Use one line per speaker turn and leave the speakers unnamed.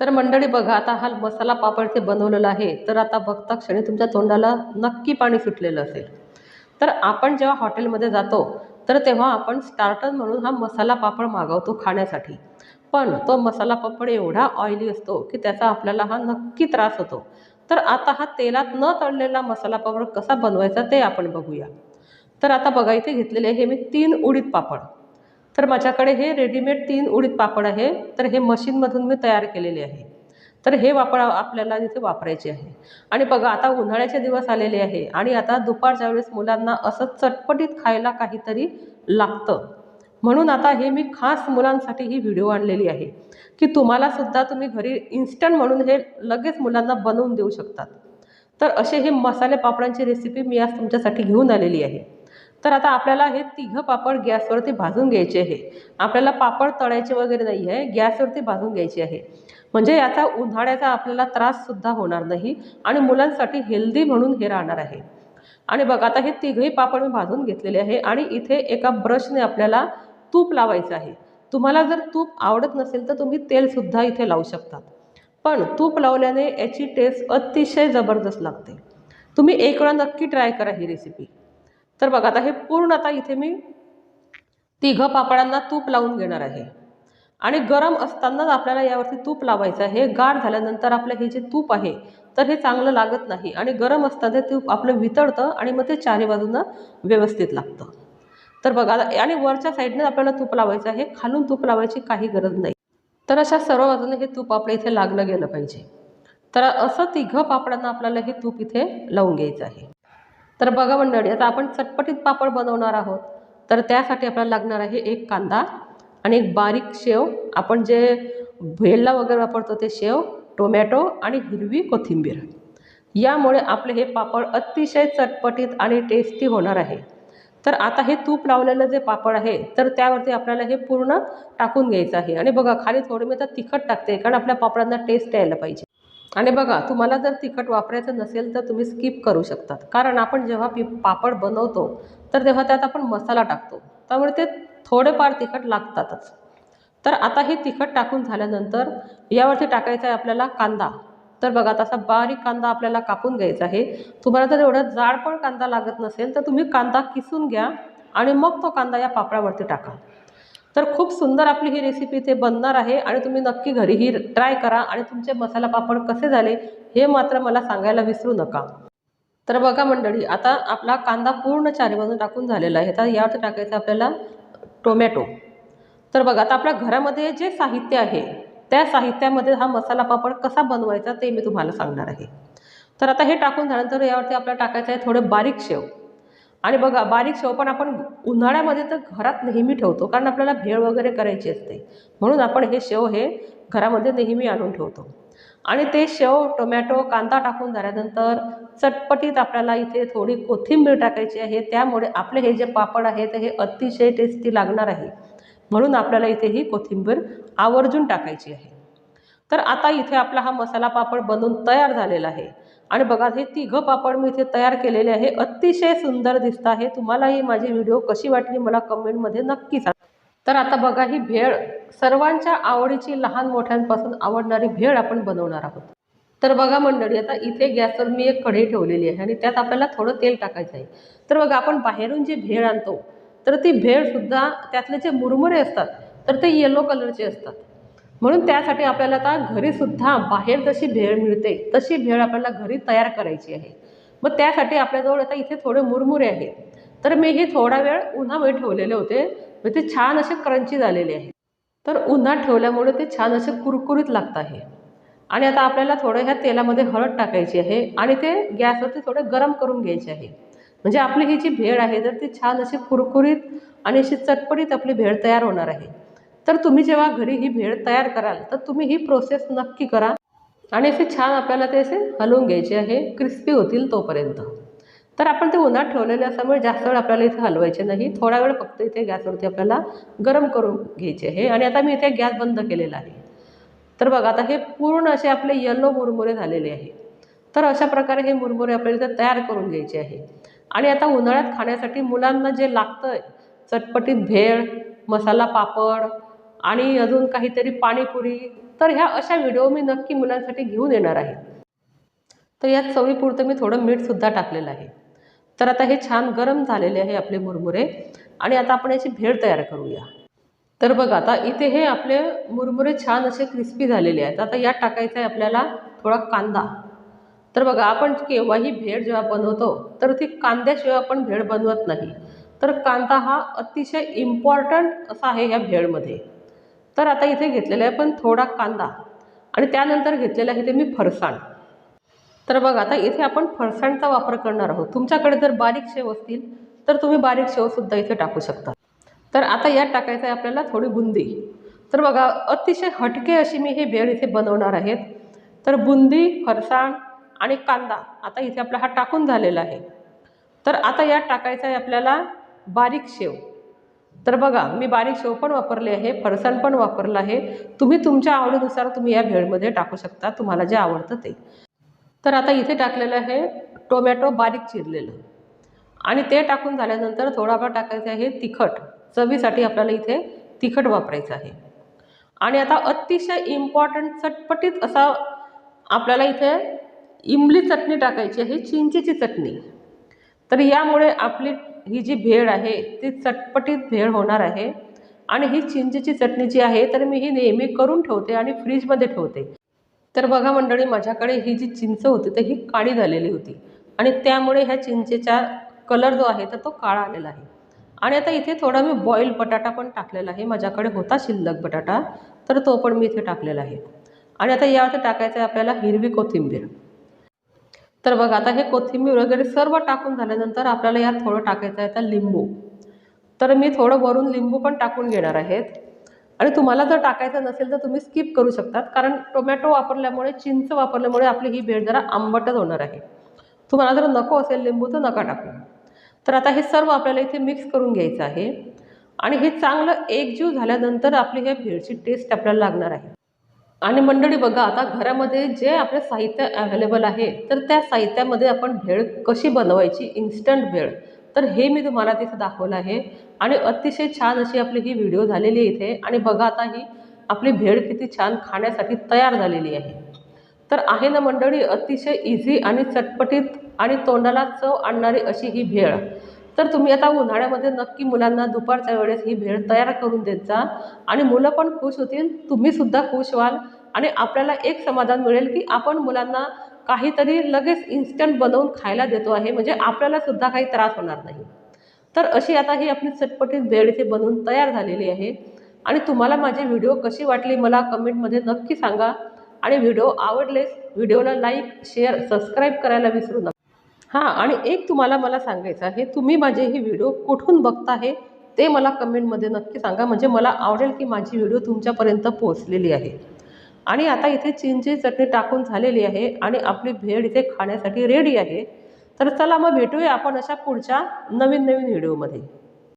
तर मंडळी बघा आता हा मसाला पापड ते बनवलेला आहे. तर आता बघता क्षणी तुमच्या तोंडाला नक्की पाणी सुटलेलं असेल. तर आपण जेव्हा हॉटेलमध्ये जातो तर तेव्हा आपण स्टार्टर म्हणून हा मसाला पापड मागवतो खाण्यासाठी. पण तो मसाला पापड एवढा ऑइली असतो की त्याचा आपल्याला हा नक्की त्रास होतो. तर आता हा तेलात न तळलेला मसाला पापड कसा बनवायचा ते आपण बघूया. तर आता बघा इथे घेतलेले हे मी तीन उडीद पापड. तर माझ्याकडे हे रेडीमेड तीन उडीद पापड आहे. तर हे मशीनमधून मी तयार केलेले आहे. तर हे वापर आपल्याला इथे वापरायचे आहे. आणि बघा आता उन्हाळ्याचे दिवस आलेले आहे आणि आता दुपारच्या वेळेस मुलांना असं चटपटीत खायला काहीतरी लागतं. म्हणून आता हे मी खास मुलांसाठी ही व्हिडिओ आणलेली आहे. की तुम्हालासुद्धा तुम्ही घरी इन्स्टंट म्हणून हे लगेच मुलांना बनवून देऊ शकतात. तर असे हे मसाले पापडांची रेसिपी मी आज तुमच्यासाठी घेऊन आलेली आहे. तर आता आपल्याला हे तिघं पापड गॅसवरती भाजून घ्यायचे आहे. आपल्याला पापड तळायचे वगैरे नाही आहे गॅसवरती भाजून घ्यायचे आहे. म्हणजे याचा उन्हाळ्याचा आपल्याला त्राससुद्धा होणार नाही आणि मुलांसाठी हेल्दी म्हणून हे राहणार आहे. आणि बघा आता हे तिघही पापड मी भाजून घेतलेले आहे आणि इथे एका ब्रशने आपल्याला तूप लावायचं आहे. तुम्हाला जर तूप आवडत नसेल तर तुम्ही तेलसुद्धा इथे लावू शकतात पण तूप लावल्याने याची टेस्ट अतिशय जबरदस्त लागते. तुम्ही एक वेळा नक्की ट्राय करा ही रेसिपी तर बघा आता हे पूर्ण आता इथे मी तिघं पापडांना तूप लावून घेणार आहे. आणि गरम असतानाच आपल्याला यावरती तूप लावायचं आहे. गार झाल्यानंतर आपलं हे जे तूप आहे तर हे चांगलं लागत नाही. आणि गरम असताना ते तूप आपलं वितळतं आणि मग ते चारी बाजूनं व्यवस्थित लागतं. तर बघा आता- आणि वरच्या साईडने आपल्याला तूप लावायचं आहे. खालून तूप लावायची काही गरज नाही. तर अशा सर्व बाजूने हे तूप आपल्या इथे लागलं गेलं पाहिजे. तर असं तिघं पापडांना आपल्याला हे तूप इथे लावून घ्यायचं आहे. तर बघा मंडळी आता आपण चटपटीत पापड बनवणार आहोत. तर त्यासाठी आपल्याला लागणार आहे एक कांदा आणि एक बारीक शेव. आपण जे भेलला वगैरे वापरतो ते शेव टोमॅटो आणि हिरवी कोथिंबीर. यामुळे आपले हे पापड अतिशय चटपटीत आणि टेस्टी होणार आहे. तर आता हे तूप लावलेलं जे पापड आहे तर त्यावरती आपल्याला हे पूर्ण टाकून घ्यायचं आहे. आणि बघा खाली थोडं मी तर तिखट टाकते कारण आपल्या पापडांना टेस्ट यायला पाहिजे. आणि बघा तुम्हाला जर तिखट वापरायचं नसेल तर तुम्ही स्किप करू शकतात. कारण आपण जेव्हा पी पापड बनवतो तर तेव्हा त्यात आपण मसाला टाकतो. त्यामुळे ते थोडेफार तिखट लागतातच. तर आता हे तिखट टाकून झाल्यानंतर यावरती टाकायचा आहे आपल्याला कांदा. तर बघा तसा बारीक कांदा आपल्याला कापून घ्यायचा आहे. तुम्हाला जर एवढा जाड पण कांदा लागत नसेल तर तुम्ही कांदा किसून घ्या आणि मग तो कांदा या पापडावरती टाका. तर खूप सुंदर आपली ही रेसिपी इथे बनणार आहे आणि तुम्ही नक्की घरीही ट्राय करा आणि तुमचे मसाला पापड कसे झाले हे मात्र मला सांगायला विसरू नका. तर बघा मंडळी आता आपला कांदा पूर्ण चारी बाजून टाकून झालेला आहे. तर यावरती टाकायचं आपल्याला टोमॅटो. तर बघा आता आपल्या घरामध्ये जे साहित्य आहे त्या साहित्यामध्ये हा मसाला पापड कसा बनवायचा ते मी तुम्हाला सांगणार आहे. तर आता हे टाकून झाल्यानंतर यावरती आपल्याला टाकायचं आहे थोडे बारीक शेव. आणि बघा बारीक शेव पण आपण उन्हाळ्यामध्ये तर घरात नेहमी ठेवतो कारण आपल्याला भेळ वगैरे करायची असते. म्हणून आपण हे शेव हे घरामध्ये नेहमी आणून ठेवतो. आणि ते शेव टोमॅटो कांदा टाकून झाल्यानंतर चटपटीत आपल्याला इथे थोडी कोथिंबीर टाकायची आहे. त्यामुळे आपले हे जे पापड आहेत हे अतिशय टेस्टी लागणार आहे. म्हणून आपल्याला इथे ही कोथिंबीर आवर्जून टाकायची आहे. तर आता इथे आपला हा मसाला पापड बनवून तयार झालेला आहे. आणि बघा हे तिघं पापड मी इथे तयार केलेले आहे. अतिशय सुंदर दिसत आहे. तुम्हालाही माझी व्हिडिओ कशी वाटली मला कमेंटमध्ये नक्की सांगा. तर आता बघा ही भेळ सर्वांच्या आवडीची लहान मोठ्यांपासून आवडणारी भेळ आपण बनवणार आहोत. तर बघा मंडळी आता इथे गॅसवर मी एक कढई ठेवलेली आहे आणि त्यात आपल्याला थोडं तेल टाकायचं आहे. तर बघा आपण बाहेरून जी भेळ आणतो तर ती भेळसुद्धा त्यातले जे मुरमुरे असतात तर ते येलो कलरचे असतात. म्हणून त्यासाठी आपल्याला आता घरीसुद्धा बाहेर जशी भेळ मिळते तशी भेळ आपल्याला घरी तयार करायची आहे. मग त्यासाठी आपल्याजवळ आता इथे थोडे मुरमुरे आहेत. तर मी हे थोडा वेळ उन्हामुळे ठेवलेले होते. मग ते छान असे क्रंची झालेले आहे तर उन्हात ठेवल्यामुळे ते छान असे कुरकुरीत लागत आहे. आणि आता आपल्याला थोडं ह्या तेलामध्ये हळद टाकायची आहे आणि ते गॅसवरती थोडं गरम करून घ्यायचे आहे. म्हणजे आपली ही जी भेळ आहे तर ती छान अशी कुरकुरीत आणि अशी चटपटीत आपली भेळ तयार होणार आहे. तर तुम्ही जेव्हा घरी ही भेळ तयार कराल तर तुम्ही ही प्रोसेस नक्की करा. आणि असे छान आपल्याला ते असे हलवून घ्यायचे आहे क्रिस्पी होतील तोपर्यंत. तर आपण ते उन्हात ठेवलेले असल्यामुळे जास्त वेळ आपल्याला इथे हलवायचे नाही. थोडा वेळ फक्त इथे गॅसवरती आपल्याला गरम करून घ्यायचे आहे. आणि आता मी इथे गॅस बंद केलेला आहे. तर बघा आता हे पूर्ण असे आपले येलो मुरमुरे झालेले आहे. तर अशा प्रकारे हे मुरमुरे आपल्याला इथे तयार करून घ्यायचे आहे. आणि आता उन्हाळ्यात खाण्यासाठी मुलांना जे लागतं आहे चटपटीत भेळ मसाला पापड आणि अजून काहीतरी पाणीपुरी तर ह्या अशा व्हिडिओ मी नक्की मुलांसाठी घेऊन येणार आहे. तर यात चवीपुरतं मी थोडं मीठसुद्धा टाकलेलं आहे. तर आता हे छान गरम झालेले आहे आपले मुरमुरे आणि आता आपण याची भेळ तयार करूया. तर बघा आता इथे हे आपले मुरमुरे छान असे क्रिस्पी झालेले आहेत. आता यात टाकायचं आहे आपल्याला थोडा कांदा. तर बघा आपण केव्हाही भेळ जेव्हा बनवतो तर ती कांद्याशिवाय आपण भेळ बनवत नाही. तर कांदा हा अतिशय इम्पॉर्टंट असा आहे ह्या भेळमध्ये. तर आता इथे घेतलेला आहे पण थोडा कांदा आणि त्यानंतर घेतलेला आहे ते मी फरसाण. तर बघा आता इथे आपण फरसाणचा वापर करणार आहोत. तुमच्याकडे जर बारीक शेव असतील तर तुम्ही बारीक शेवसुद्धा इथे टाकू शकता. तर आता यात टाकायचं आहे आपल्याला थोडी बुंदी. तर बघा अतिशय हटके अशी मी हे भेळ इथे बनवणार आहेत तर बुंदी फरसाण आणि कांदा आता इथे आपला हा टाकून झालेला आहे. तर आता यात टाकायचं आहे आपल्याला बारीक शेव. तर बघा मी बारीक शेव पण वापरले आहे फरसाण पण वापरलं आहे. तुम्ही तुमच्या आवडीनुसार तुम्ही या भेळमध्ये टाकू शकता तुम्हाला जे आवडतं ते. तर आता इथे टाकलेलं आहे टोमॅटो बारीक चिरलेलं. आणि ते टाकून झाल्यानंतर थोडाफार टाकायचं आहे तिखट. चवीसाठी आपल्याला इथे तिखट वापरायचं आहे. आणि आता अतिशय इम्पॉर्टंट चटपटीत असा आपल्याला इथे इमली चटणी टाकायची आहे चिंचेची चटणी. तर यामुळे आपली ही जी भेळ आहे ती चटपटीत भेळ होणार आहे. आणि ही चिंचेची चटणी जी आहे तर मी ही नेहमी करून ठेवते आणि फ्रीजमध्ये ठेवते. तर बघा मंडळी माझ्याकडे ही जी चिंच होती तर ही काळी झालेली होती. आणि त्यामुळे ह्या चिंचेचा कलर जो आहे तर तो काळा आलेला आहे. आणि आता इथे थोडा मी बॉईल बटाटा पण टाकलेला आहे. माझ्याकडे होता शिल्लक बटाटा तर तो पण मी इथे टाकलेला आहे. आणि आता यावरती टाकायचं आहे आपल्याला हिरवी कोथिंबीर. तर बघा आता हे कोथिंबीर वगैरे सर्व टाकून झाल्यानंतर आपल्याला यात थोडं टाकायचं आहे आता लिंबू. तर मी थोडं वरून लिंबू पण टाकून घेणार आहेत. आणि तुम्हाला जर टाकायचं नसेल तर तुम्ही स्किप करू शकतात कारण टोमॅटो वापरल्यामुळे चिंच वापरल्यामुळे आपली ही भेळ जरा आंबटच होणार आहे. तुम्हाला जर नको असेल लिंबू तर नका टाकू. तर आता हे सर्व आपल्याला इथे मिक्स करून घ्यायचं आहे. आणि हे चांगलं एकजीव झाल्यानंतर आपली हे भेळची टेस्ट आपल्याला लागणार आहे. आणि मंडळी बघा आता घरामध्ये जे आपलं साहित्य अवेलेबल आहे तर त्या साहित्यामध्ये आपण भेळ कशी बनवायची? इन्स्टंट भेळ. तर हे मी तुम्हाला तिथे दाखवलं आहे. आणि अतिशय छान अशी आपली ही व्हिडिओ झालेली आहे इथे. आणि बघा आता ही आपली भेळ किती छान खाण्यासाठी तयार झालेली आहे. तर आहे ना मंडळी अतिशय इझी आणि चटपटीत आणि तोंडाला चव आणणारी अशी ही भेळ. तर तुम्ही आता उन्हाळ्यामध्ये नक्की मुलांना दुपारच्या वेळेस ही भेळ तयार करून देत जा. आणि मुलं पण खुश होतील तुम्हीसुद्धा खुश व्हाल. आणि आपल्याला एक समाधान मिळेल की आपण मुलांना काहीतरी लगेच इन्स्टंट बनवून खायला देतो आहे. म्हणजे आपल्याला सुद्धा काही त्रास होणार नाही. तर अशी आता ही आपली चटपटीत भेळ इथे बनवून तयार झालेली आहे. आणि तुम्हाला माझी व्हिडिओ कशी वाटली मला कमेंटमध्ये नक्की सांगा. आणि व्हिडिओ आवडलेस व्हिडिओला लाईक शेअर सबस्क्राईब करायला विसरू नका. हां आणि एक तुम्हाला मला सांगायचं आहे. तुम्ही माझे ही व्हिडिओ कुठून बघता आहे ते मला कमेंटमध्ये नक्की सांगा. म्हणजे मला आवडेल की माझी व्हिडिओ तुमच्यापर्यंत पोहोचलेली आहे. आणि आता इथे चिंची चटणी टाकून झालेली आहे आणि आपली भेळ इथे खाण्यासाठी रेडी आहे. तर चला मग भेटूया आपण अशा पुढच्या नवीन नवीन व्हिडिओमध्ये